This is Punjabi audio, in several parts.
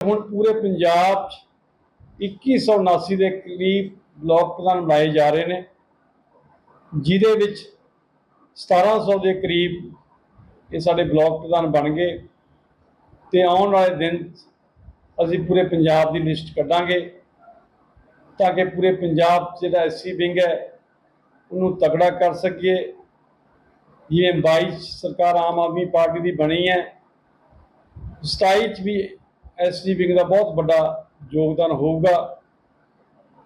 ਹੁਣ ਪੂਰੇ ਪੰਜਾਬ 'ਚ 2179 ਦੇ ਕਰੀਬ ਬਲਾਕ ਪ੍ਰਧਾਨ ਬਣਾਏ ਜਾ ਰਹੇ ਨੇ, ਜਿਹਦੇ ਵਿੱਚ 1700 ਦੇ ਕਰੀਬ ਇਹ ਸਾਡੇ ਬਲਾਕ ਪ੍ਰਧਾਨ ਬਣ ਗਏ ਤੇ ਆਉਣ ਵਾਲੇ ਦਿਨ ਅਸੀਂ ਪੂਰੇ ਪੰਜਾਬ ਦੀ ਲਿਸਟ ਕੱਢਾਂਗੇ ਤਾਂ ਕਿ ਪੂਰੇ ਪੰਜਾਬ 'ਚ ਜਿਹੜਾ ਐਸਸੀ ਵਿੰਗ ਹੈ ਉਹਨੂੰ ਤਕੜਾ ਕਰ ਸਕੀਏ। ਜਿਵੇਂ 22 'ਚ ਸਰਕਾਰ ਆਮ ਆਦਮੀ ਪਾਰਟੀ ਦੀ ਬਣੀ ਹੈ 27 ਚ ਵੀ ਐਸਸੀ ਵਿੰਗ ਦਾ ਬਹੁਤ ਵੱਡਾ ਯੋਗਦਾਨ ਹੋਊਗਾ।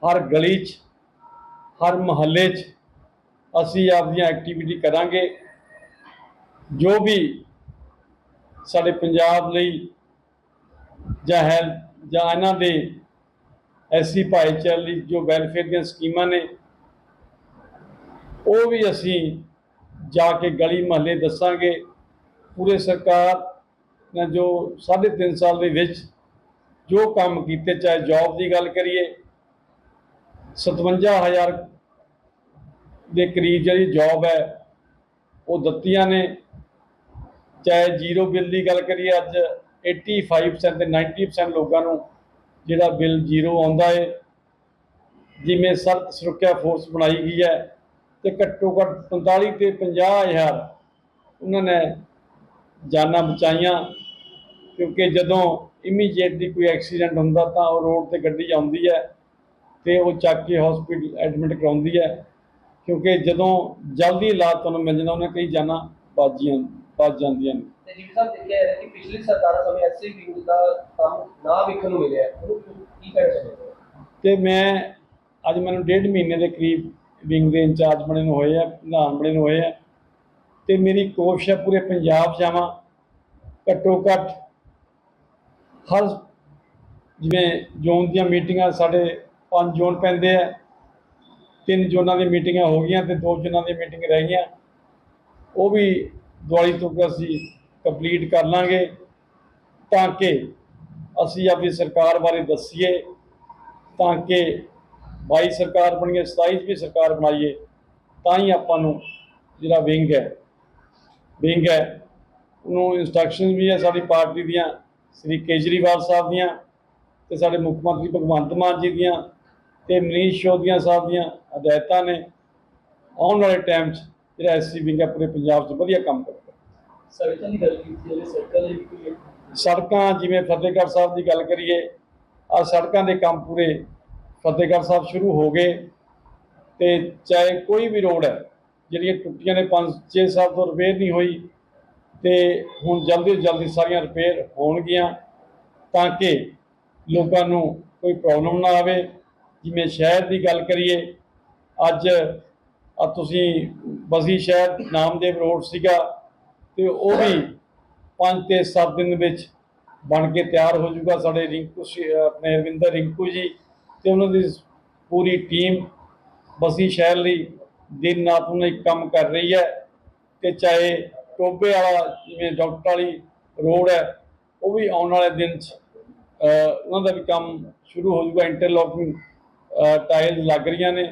ਹਰ ਗਲੀ 'ਚ, ਹਰ ਮਹੱਲੇ 'ਚ ਅਸੀਂ ਆਪਦੀਆਂ ਐਕਟੀਵਿਟੀ ਕਰਾਂਗੇ। ਜੋ ਵੀ ਸਾਡੇ ਪੰਜਾਬ ਲਈ ਜਾਂ ਹੈ ਜਾਂ ਇਹਨਾਂ ਦੇ ਐਸੀ ਭਾਈਚਾਰੇ ਲਈ ਜੋ ਵੈਲਫੇਅਰ ਦੀਆਂ ਸਕੀਮਾਂ ਨੇ, ਉਹ ਵੀ ਅਸੀਂ ਜਾ ਕੇ ਗਲੀ ਮਹੱਲੇ ਦੱਸਾਂਗੇ। ਪੂਰੇ ਸਰਕਾਰ ਜੋ ਸਾਢੇ ਤਿੰਨ ਸਾਲ ਦੇ ਵਿੱਚ ਜੋ ਕੰਮ ਕੀਤੇ, ਚਾਹੇ ਜੌਬ ਦੀ ਗੱਲ ਕਰੀਏ 57000 ਦੇ ਕਰੀਬ ਜਿਹੜੀ ਜੌਬ ਹੈ, ਉਹ ਦਿੱਤੀਆਂ ਨੇ। ਚਾਹੇ ਜ਼ੀਰੋ ਬਿੱਲ ਦੀ ਗੱਲ ਕਰੀਏ, ਅੱਜ 85% ਤੇ 90% ਲੋਕਾਂ ਨੂੰ ਜਿਹੜਾ ਬਿੱਲ ਜ਼ੀਰੋ ਆਉਂਦਾ ਹੈ ਜਿਵੇਂ ਸੜਕ ਸੁਰੱਖਿਆ ਫੋਰਸ ਬਣਾਈ ਗਈ ਹੈ, ਤੇ ਘੱਟੋ ਘੱਟ 45 ਤੇ 50000 ਉਹਨਾਂ ਨੇ ਜਾਨਾਂ ਬਚਾਈਆਂ। ਕਿਉਂਕਿ ਜਦੋਂ ਇਮੀਡੀਏਟਲੀ ਕੋਈ ਐਕਸੀਡੈਂਟ ਹੁੰਦਾ ਤਾਂ ਉਹ ਰੋਡ ਤੇ ਗੱਡੀ ਆਉਂਦੀ ਹੈ ਤੇ ਉਹ ਚੱਕ ਕੇ ਹਸਪੀਟਲ ਐਡਮਿਟ ਕਰਾਉਂਦੀ ਹੈ। ਕਿਉਂਕਿ ਜਦੋਂ ਜਲਦੀ ਇਲਾਜ ਤੁਹਾਨੂੰ ਮਿਲ ਜਾਂਦਾ ਉਹਨੇ ਕਈ ਜਾਨਾਂ ਬਾਜੀਆਂ ਬਚ ਜਾਂਦੀਆਂ ਨੇ। ਤੇ ਜੀ ਸਾਹਿਬ ਦੇਖਿਆ ਹੈ ਕਿ ਪਿਛਲੀ ਸਰਕਾਰਾਂ ਸਮੇਂ ਐਸਸੀ ਵਿੰਗ ਦਾ ਕੰਮ ਨਾ ਵੇਖਣ ਨੂੰ ਮਿਲਿਆ। ਉਹਨੂੰ ਕੀ ਕਹਿਣਾ ਚਾਹੁੰਦੇ ਹੋ ਤੇ ਮੈਂ ਅੱਜ ਮੈਨੂੰ ਡੇਢ ਮਹੀਨੇ ਦੇ ਕਰੀਬ ਵਿੰਗ ਦੇ ਇੰਚਾਰਜ ਬਣੇ ਨੂੰ ਹੋਏ ਆ ਪ੍ਰਧਾਨ ਬਣੇ ਨੂੰ ਹੋਏ ਆ। ਤੇ ਮੇਰੀ ਕੋਸ਼ਿਸ਼ ਹੈ ਪੂਰੇ ਪੰਜਾਬ ਜਾਵਾਂ ਘੱਟੋ ਘੱਟ ਹਰ ਜਿਵੇਂ ਜ਼ੋਨ ਦੀਆਂ ਮੀਟਿੰਗਾਂ ਸਾਡੇ ਪੰਜ ਜ਼ੋਨ ਪੈਂਦੇ ਆ, ਤਿੰਨ ਜ਼ੋਨਾਂ ਦੀਆਂ ਮੀਟਿੰਗਾਂ ਹੋ ਗਈਆਂ ਤੇ ਦੋ ਜ਼ੋਨਾਂ ਦੀਆਂ ਮੀਟਿੰਗ ਰਹਿ ਗਈਆਂ। ਉਹ ਵੀ ਦਿਵਾਲੀ ਤੋਂ ਅਸੀਂ ਕੰਪਲੀਟ ਕਰ ਲਾਂਗੇ ਤਾਂ ਕਿ ਅਸੀਂ ਆਪਣੀ ਸਰਕਾਰ ਬਾਰੇ ਦੱਸੀਏ, ਤਾਂ ਕਿ 22 ਸਰਕਾਰ ਬਣੀ ਹੈ 27 'ਚ ਵੀ ਸਰਕਾਰ ਬਣਾਈਏ, ਤਾਂ ਹੀ ਆਪਾਂ ਨੂੰ ਜਿਹੜਾ ਵਿੰਗ ਹੈ ਵਿੰਗ ਹੈ, ਉਹਨੂੰ ਇਨਸਟਰਕਸ਼ਨ ਵੀ ਹੈ ਸਾਡੀ ਪਾਰਟੀ ਦੀਆਂ ਸ੍ਰੀ ਕੇਜਰੀਵਾਲ ਸਾਹਿਬ ਦੀਆਂ ਤੇ ਸਾਡੇ ਮੁੱਖ ਮੰਤਰੀ ਭਗਵੰਤ ਮਾਨ ਜੀ ਦੀਆਂ ਤੇ ਮਨੀਸ਼ ਸ਼ੋਦੀਆ ਸਾਹਿਬ ਦੀਆਂ ਹਦਾਇਤਾਂ ਨੇ। ਆਉਣ ਵਾਲੇ ਟਾਈਮ 'ਚ ਜਿਹੜਾ ਐਸਸੀ ਵਿੰਗ ਹੈ ਪੂਰੇ ਪੰਜਾਬ 'ਚ ਵਧੀਆ ਕੰਮ ਕਰੇਗਾ। ਸੜਕਾਂ ਦੀ ਗੱਲ ਕੀਤੀ ਜਾਵੇ ਸੜਕਾਂ ਦੇ ਵੀ ਕੋਈ ਸੜਕਾਂ ਜਿਵੇਂ ਫਤਿਹਗੜ੍ਹ ਸਾਹਿਬ ਦੀ ਗੱਲ ਕਰੀਏ ਆ ਸੜਕਾਂ ਦੇ ਕੰਮ ਪੂਰੇ ਫਤਿਹਗੜ੍ਹ ਸਾਹਿਬ ਸ਼ੁਰੂ ਹੋ ਗਏ ਤੇ ਚਾਹੇ ਕੋਈ ਵੀ ਰੋਡ ਹੈ ਜਿਹੜੀਆਂ ਟੁੱਟੀਆਂ ਨੇ 5-6 ਸਾਲ ਤੋਂ ਰਿਪੇਅਰ ਨਹੀਂ ਹੋਈ ਤੇ ਹੁਣ ਜਲਦੀ ਤੋਂ ਜਲਦੀ ਸਾਰੀਆਂ ਰਿਪੇਅਰ ਹੋਣਗੀਆਂ ਤਾਂ ਕਿ ਲੋਕਾਂ ਨੂੰ ਕੋਈ ਪ੍ਰੋਬਲਮ ਨਾ ਆਵੇ। ਜਿਵੇਂ ਸ਼ਹਿਰ ਦੀ ਗੱਲ ਕਰੀਏ, ਅੱਜ ਆ ਤੁਸੀਂ ਬਸੀ ਸ਼ਹਿਰ ਨਾਮਦੇਵ ਰੋਡ ਸੀਗਾ ਤੇ ਉਹ ਵੀ 5 ਤੇ 7 ਦਿਨ ਵਿੱਚ ਬਣ ਕੇ ਤਿਆਰ ਹੋ ਜਾਊਗਾ ਸਾਡੇ ਰਿੰਕੂ ਆਪਣੇ ਰਵਿੰਦਰ ਰਿੰਕੂ ਜੀ ਤੇ ਉਹਨਾਂ ਦੀ ਪੂਰੀ ਟੀਮ ਬਸੀ ਸ਼ਹਿਰ ਲਈ ਦਿਨ ਰਾਤ ਨੂੰ ਇੱਕ ਕੰਮ ਕਰ ਰਹੀ ਹੈ ਤੇ ਚਾਹੇ ਟੋਬੇ ਵਾਲਾ, ਜਿਵੇਂ ਡਾਕਟਰ ਵਾਲੀ ਰੋਡ ਹੈ, ਉਹ ਵੀ ਆਉਣ ਵਾਲੇ ਦਿਨ 'ਚ ਉਹਨਾਂ ਦਾ ਵੀ ਕੰਮ ਸ਼ੁਰੂ ਹੋ ਜਾਊਗਾ ਇੰਟਰਲੋਕਿੰਗ ਟਾਇਲ ਲੱਗ ਰਹੀਆਂ ਨੇ,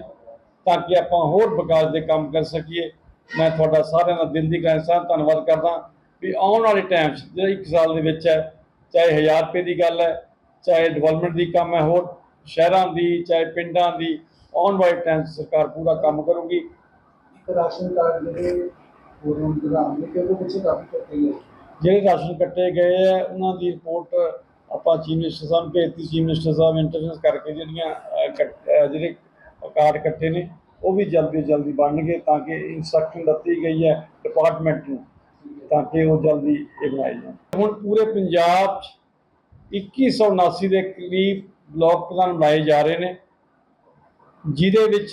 ਤਾਂ ਕਿ ਆਪਾਂ ਹੋਰ ਵਿਕਾਸ ਦੇ ਕੰਮ ਕਰ ਸਕੀਏ। ਮੈਂ ਤੁਹਾਡਾ ਸਾਰਿਆਂ ਦਾ ਦਿਲ ਦੀ ਗ੍ਰਹਿ ਧੰਨਵਾਦ ਕਰਦਾ ਵੀ ਆਉਣ ਵਾਲੇ ਟਾਈਮ 'ਚ, ਜਿਹੜਾ ਇੱਕ ਸਾਲ ਦੇ ਵਿੱਚ ਹੈ, ਚਾਹੇ 1000 ਰੁਪਏ ਦੀ ਗੱਲ ਹੈ, ਚਾਹੇ ਡਿਵੈਲਪਮੈਂਟ ਦੀ ਕੰਮ ਹੈ ਹੋਰ, ਸ਼ਹਿਰਾਂ ਦੀ, ਚਾਹੇ ਪਿੰਡਾਂ ਦੀ, ਆਉਣ ਵਾਲੇ ਟਾਈਮ 'ਚ ਸਰਕਾਰ ਪੂਰਾ ਕੰਮ ਕਰੂਗੀ। ਰਾਸ਼ਨ ਕਾਰਡ ਜਿਹੜੇ ਪੂਰੇ ਇੰਤਜ਼ਾਮ ਨੇ ਕਿ ਪਿੱਛੇ ਕਾਫੀ ਕੱਟੇ ਗਏ ਜਿਹੜੇ ਰਾਸ਼ਨ ਕੱਟੇ ਗਏ ਹੈ ਉਹਨਾਂ ਦੀ ਰਿਪੋਰਟ ਆਪਾਂ ਚੀਫ ਮਿਨਿਸਟਰ ਸਾਹਿਬ ਨੂੰ ਭੇਜਤੀ, ਚੀਫ ਮਿਨਿਸਟਰ ਸਾਹਿਬ ਇੰਟਰਫੇਸ ਕਰਕੇ ਜਿਹੜੀਆਂ ਜਿਹੜੇ ਕਾਰਡ ਕੱਟੇ ਨੇ, ਉਹ ਵੀ ਜਲਦੀ ਤੋਂ ਜਲਦੀ ਬਣਨਗੇ ਤਾਂ ਕਿ ਇਨਸਟਰਕਸ਼ਨ ਦਿੱਤੀ ਗਈ ਹੈ ਡਿਪਾਰਟਮੈਂਟ ਨੂੰ, ਤਾਂ ਕਿ ਉਹ ਜਲਦੀ ਇਹ ਬਣਾਏ ਜਾਣ। ਹੁਣ ਪੂਰੇ ਪੰਜਾਬ 'ਚ 2179 ਦੇ ਕਰੀਬ ਬਲਾਕ ਪ੍ਰਧਾਨ ਬਣਾਏ ਜਾ ਰਹੇ ਨੇ, ਜਿਹਦੇ ਵਿੱਚ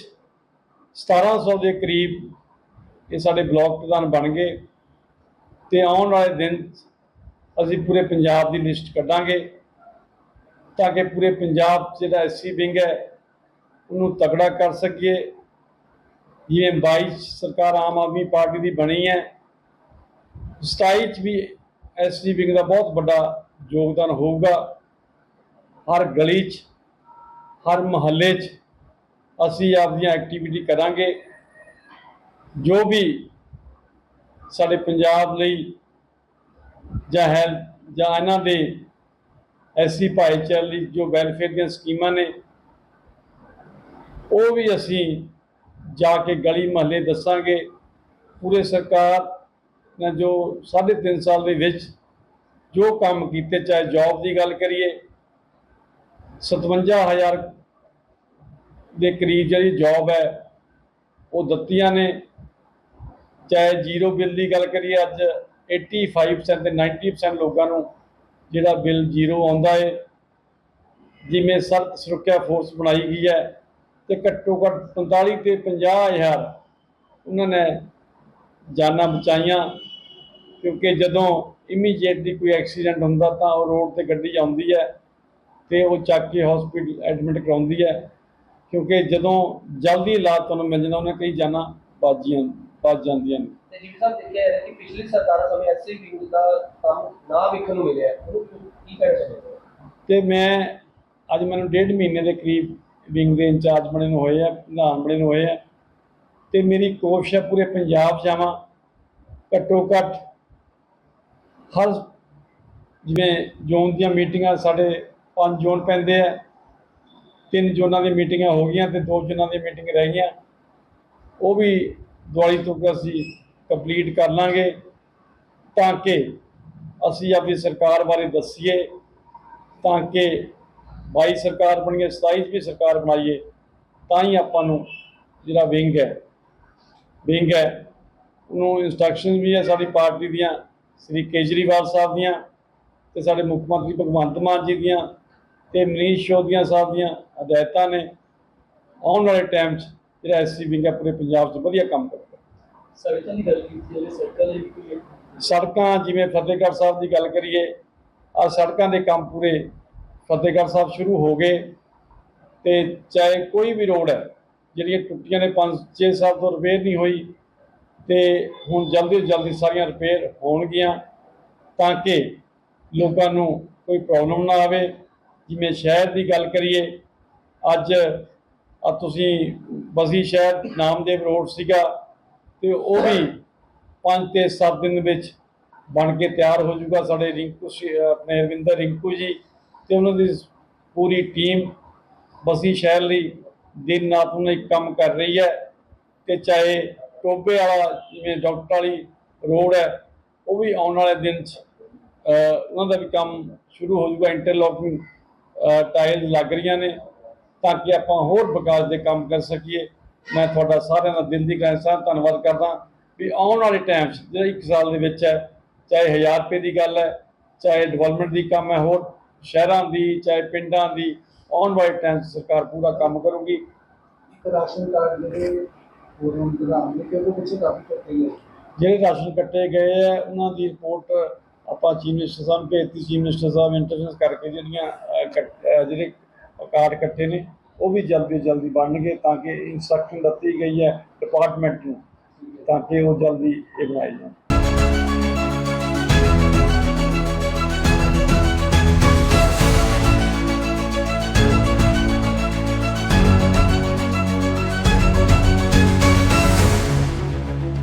1700 ਦੇ ਕਰੀਬ ਇਹ ਸਾਡੇ ਬਲਾਕ ਪ੍ਰਧਾਨ ਬਣ ਗਏ ਤੇ ਆਉਣ ਵਾਲੇ ਦਿਨ ਅਸੀਂ ਪੂਰੇ ਪੰਜਾਬ ਦੀ ਲਿਸਟ ਕੱਢਾਂਗੇ ਤਾਂ ਕਿ ਪੂਰੇ ਪੰਜਾਬ 'ਚ ਜਿਹੜਾ ਐਸਸੀ ਵਿੰਗ ਹੈ ਉਹਨੂੰ ਤਕੜਾ ਕਰ ਸਕੀਏ। ਜਿਵੇਂ 22 'ਚ ਸਰਕਾਰ ਆਮ ਆਦਮੀ ਪਾਰਟੀ ਦੀ ਬਣੀ ਹੈ। 27 ਚ ਵੀ ਐਸਸੀ ਵਿੰਗ ਦਾ ਬਹੁਤ ਵੱਡਾ ਯੋਗਦਾਨ ਹੋਊਗਾ। ਹਰ ਗਲੀ 'ਚ, ਹਰ ਮਹੱਲੇ 'ਚ ਅਸੀਂ ਆਪਦੀਆਂ ਐਕਟੀਵਿਟੀ ਕਰਾਂਗੇ। ਜੋ ਵੀ ਸਾਡੇ ਪੰਜਾਬ ਲਈ ਜਾਂ ਹੈ, ਜਾਂ ਇਹਨਾਂ ਦੇ ਐਸੀ ਭਾਈਚਾਰੇ ਲਈ ਜੋ ਵੈਲਫੇਅਰ ਦੀਆਂ ਸਕੀਮਾਂ ਨੇ, ਉਹ ਵੀ ਅਸੀਂ ਜਾ ਕੇ ਗਲੀ ਮਹੱਲੇ ਦੱਸਾਂਗੇ। ਪੂਰੇ ਸਰਕਾਰ ਨੇ ਜੋ ਸਾਢੇ ਤਿੰਨ ਸਾਲ ਦੇ ਵਿੱਚ ਜੋ ਕੰਮ ਕੀਤੇ, ਚਾਹੇ ਜੌਬ ਦੀ ਗੱਲ ਕਰੀਏ 57000 ਦੇ ਕਰੀਬ ਜਿਹੜੀ ਜੌਬ ਹੈ, ਉਹ ਦਿੱਤੀਆਂ ਨੇ। ਚਾਹੇ ਜ਼ੀਰੋ ਬਿੱਲ ਦੀ ਗੱਲ ਕਰੀਏ ਅੱਜ 85% ਤੇ 90% ਲੋਕਾਂ ਨੂੰ ਜਿਹੜਾ ਬਿੱਲ ਜ਼ੀਰੋ ਆਉਂਦਾ ਹੈ ਜਿਵੇਂ ਸੜਕ ਸੁਰੱਖਿਆ ਫੋਰਸ ਬਣਾਈ ਗਈ ਹੈ ਤੇ ਘੱਟੋ ਘੱਟ 45 ਤੇ 50000 ਉਹਨਾਂ ਨੇ ਜਾਨਾਂ ਬਚਾਈਆਂ, ਕਿਉਂਕਿ ਜਦੋਂ ਇਮੀਡੀਏਟਲੀ ਕੋਈ ਐਕਸੀਡੈਂਟ ਹੁੰਦਾ ਤਾਂ ਉਹ ਰੋਡ ਤੇ ਗੱਡੀ ਆਉਂਦੀ ਹੈ ਤੇ ਉਹ ਚੱਕ ਕੇ ਹਸਪੀਟਲ ਐਡਮਿਟ ਕਰਾਉਂਦੀ ਹੈ, ਕਿਉਂਕਿ ਜਦੋਂ ਜਲਦੀ ਇਲਾਜ ਤੁਹਾਨੂੰ ਮਿਲ ਜਾਂਦਾ ਉਹਨੇ ਕਈ ਜਾਨਾਂ ਬਾਜੀਆਂ ਬਚ ਜਾਂਦੀਆਂ ਨੇ। ਤੇ ਜੀ ਸਾਹਿਬ ਦੇਖਿਆ ਹੈ ਕਿ ਪਿਛਲੀ ਸਰਕਾਰਾਂ ਸਮੇਂ ਐਸਸੀ ਵਿੰਗ ਦਾ ਕੰਮ ਨਾ ਵੇਖਣ ਨੂੰ ਮਿਲਿਆ। ਉਹਨੂੰ ਕੀ ਕਹਿਣਾ ਚਾਹੁੰਦੇ ਹੋ ਤੇ ਮੈਂ ਅੱਜ ਮੈਨੂੰ ਡੇਢ ਮਹੀਨੇ ਦੇ ਕਰੀਬ ਵਿੰਗ ਦੇ ਇੰਚਾਰਜ ਬਣੇ ਨੂੰ ਹੋਏ ਆ ਪ੍ਰਧਾਨ ਬਣੇ ਨੂੰ ਹੋਏ ਆ। ਤੇ ਮੇਰੀ ਕੋਸ਼ਿਸ਼ ਹੈ ਪੂਰੇ ਪੰਜਾਬ ਜਾਵਾਂ ਘੱਟੋ ਘੱਟ ਹਰ ਜਿਵੇਂ ਜ਼ੋਨ ਦੀਆਂ ਮੀਟਿੰਗਾਂ ਸਾਡੇ ਪੰਜ ਜ਼ੋਨ ਪੈਂਦੇ ਆ ਤਿੰਨ ਜ਼ੋਨਾਂ ਦੀ ਮੀਟਿੰਗਾਂ ਹੋ ਗਈਆਂ ਤੇ ਦੋ ਜ਼ੋਨਾਂ ਦੀ ਮੀਟਿੰਗ ਰਹਿ ਗਈਆਂ। ਉਹ ਵੀ ਦਿਵਾਲੀ ਤੋਂ ਅਸੀਂ ਕੰਪਲੀਟ ਕਰ ਲਾਂਗੇ। ਤਾਂ ਕਿ ਅਸੀਂ ਆਪਣੀ ਸਰਕਾਰ ਬਾਰੇ ਦੱਸੀਏ, ਤਾਂ ਕਿ 22 ਸਰਕਾਰ ਬਣੀਏ 27 'ਚ ਵੀ ਸਰਕਾਰ ਬਣਾਈਏ, ਤਾਂ ਹੀ ਆਪਾਂ ਨੂੰ ਜਿਹੜਾ ਵਿੰਗ ਹੈ ਵਿੰਗ ਹੈ, ਉਹਨੂੰ ਇਨਸਟਰਕਸ਼ਨ ਵੀ ਹੈ ਸਾਡੀ ਪਾਰਟੀ ਦੀਆਂ, ਸ੍ਰੀ ਕੇਜਰੀਵਾਲ ਸਾਹਿਬ ਦੀਆਂ ਤੇ ਸਾਡੇ ਮੁੱਖ ਮੰਤਰੀ ਭਗਵੰਤ ਮਾਨ ਜੀ ਦੀਆਂ ਤੇ ਮਨੀਸ਼ ਸ਼ੋਦੀਆ ਸਾਹਿਬ ਦੀਆਂ ਹਦਾਇਤਾਂ ਨੇ। ਆਉਣ ਵਾਲੇ ਟਾਈਮ 'ਚ ਜਿਹੜਾ ਐਸਸੀ ਵਿੰਗ ਹੈ ਪੂਰੇ ਪੰਜਾਬ 'ਚ ਵਧੀਆ ਕੰਮ ਕਰੇਗਾ ਸੜਕਾਂ ਦੀ ਗੱਲ ਕੀਤੀ ਜਾਵੇ ਸੜਕਾਂ ਦੇ ਵੀ ਸੜਕਾਂ ਜਿਵੇਂ ਫਤਿਹਗੜ੍ਹ ਸਾਹਿਬ ਦੀ ਗੱਲ ਕਰੀਏ ਆ ਸੜਕਾਂ ਦੇ ਕੰਮ ਪੂਰੇ ਫਤਿਹਗੜ੍ਹ ਸਾਹਿਬ ਸ਼ੁਰੂ ਹੋ ਗਏ ਤੇ ਚਾਹੇ ਕੋਈ ਵੀ ਰੋਡ ਹੈ ਜਿਹੜੀਆਂ ਟੁੱਟੀਆਂ ਨੇ 5-6 ਸਾਲ ਤੋਂ ਰਿਪੇਅਰ ਨਹੀਂ ਹੋਈ ਤੇ ਹੁਣ ਜਲਦੀ ਜਲਦੀ ਸਾਰੀਆਂ ਰਿਪੇਅਰ ਹੋਣਗੀਆਂ ਤਾਂ ਕਿ ਲੋਕਾਂ ਨੂੰ ਕੋਈ ਪ੍ਰੋਬਲਮ ਨਾ ਆਵੇ। ਜਿਵੇਂ ਸ਼ਹਿਰ ਦੀ ਗੱਲ ਕਰੀਏ ਅੱਜ ਆ ਤੁਸੀਂ ਬਸੀ ਸ਼ਹਿਰ ਨਾਮਦੇਵ ਰੋਡ ਸੀਗਾ ਤੇ ਉਹ ਵੀ ਪੰਜ ਤੇ 7 ਦਿਨ ਵਿੱਚ ਬਣ ਕੇ ਤਿਆਰ ਹੋ ਜਾਊਗਾ ਸਾਡੇ ਰਿੰਕੂ ਆਪਣੇ ਰਵਿੰਦਰ ਰਿੰਕੂ ਜੀ ਤੇ ਉਹਨਾਂ ਦੀ ਪੂਰੀ ਟੀਮ ਬਸੀ ਸ਼ਹਿਰ ਲਈ ਦਿਨ ਰਾਤ ਨੂੰ ਇੱਕ ਕੰਮ ਕਰ ਰਹੀ ਹੈ ਤੇ ਚਾਹੇ ਟੋਬੇ ਵਾਲਾ ਜਿਵੇਂ ਡਾਕਟਰ ਵਾਲੀ ਰੋਡ ਹੈ, ਉਹ ਵੀ ਆਉਣ ਵਾਲੇ ਦਿਨ 'ਚ ਉਹਨਾਂ ਦਾ ਵੀ ਕੰਮ ਸ਼ੁਰੂ ਹੋ ਜਾਊਗਾ ਇੰਟਰਲੋਕਿੰਗ ਟਾਇਲ ਲੱਗ ਰਹੀਆਂ ਨੇ। ਤਾਂ ਕਿ ਆਪਾਂ ਹੋਰ ਵਿਕਾਸ ਦੇ ਕੰਮ ਕਰ ਸਕੀਏ। ਮੈਂ ਤੁਹਾਡਾ ਸਾਰਿਆਂ ਦਾ ਦਿਲ ਦੀ ਗ੍ਰਹਿ ਧੰਨਵਾਦ ਕਰਦਾ ਵੀ ਆਉਣ ਵਾਲੇ ਟਾਈਮ 'ਚ ਜਿਹੜਾ ਇੱਕ ਸਾਲ ਦੇ ਵਿੱਚ ਹੈ ਚਾਹੇ 1000 ਰੁਪਏ ਦੀ ਗੱਲ ਹੈ ਚਾਹੇ ਡਿਵੈਲਪਮੈਂਟ ਦੀ ਕੰਮ ਹੈ ਹੋਰ ਸ਼ਹਿਰਾਂ ਦੀ ਚਾਹੇ ਪਿੰਡਾਂ ਦੀ ਆਉਣ ਵਾਲੇ ਟਾਈਮ 'ਚ ਸਰਕਾਰ ਪੂਰਾ ਕੰਮ ਕਰੂਗੀ। ਰਾਸ਼ਨ ਕਾਰਡ ਜਿਹੜੇ ਪੂਰਨ ਪ੍ਰਧਾਨ ਨੇ ਉਹਦੇ ਪਿੱਛੇ ਕਾਫੀ ਕੱਟੇ ਗਏ। ਜਿਹੜੇ ਰਾਸ਼ਨ ਕੱਟੇ ਗਏ ਆ ਉਹਨਾਂ ਦੀ ਰਿਪੋਰਟ ਆਪਾਂ ਚੀਫ ਮਿਨਿਸਟਰ ਸਾਹਿਬ ਭੇਜਤੀ। ਚੀਫ ਮਿਨਿਸਟਰ ਸਾਹਿਬ ਇੰਟਰਫੇਸ ਕਰਕੇ ਜਿਹੜੀਆਂ ਜਿਹੜੇ ਕਾਰਡ ਇਕੱਠੇ ਨੇ, ਉਹ ਵੀ ਜਲਦੀ ਤੋਂ ਜਲਦੀ ਬਣਨਗੇ ਤਾਂ ਕਿ ਇਨਸਟਰਕਸ਼ਨ ਦਿੱਤੀ ਗਈ ਹੈ ਡਿਪਾਰਟਮੈਂਟ ਨੂੰ, ਤਾਂ ਕਿ ਉਹ ਜਲਦੀ ਇਹ ਬਣਾਏ ਜਾਣ।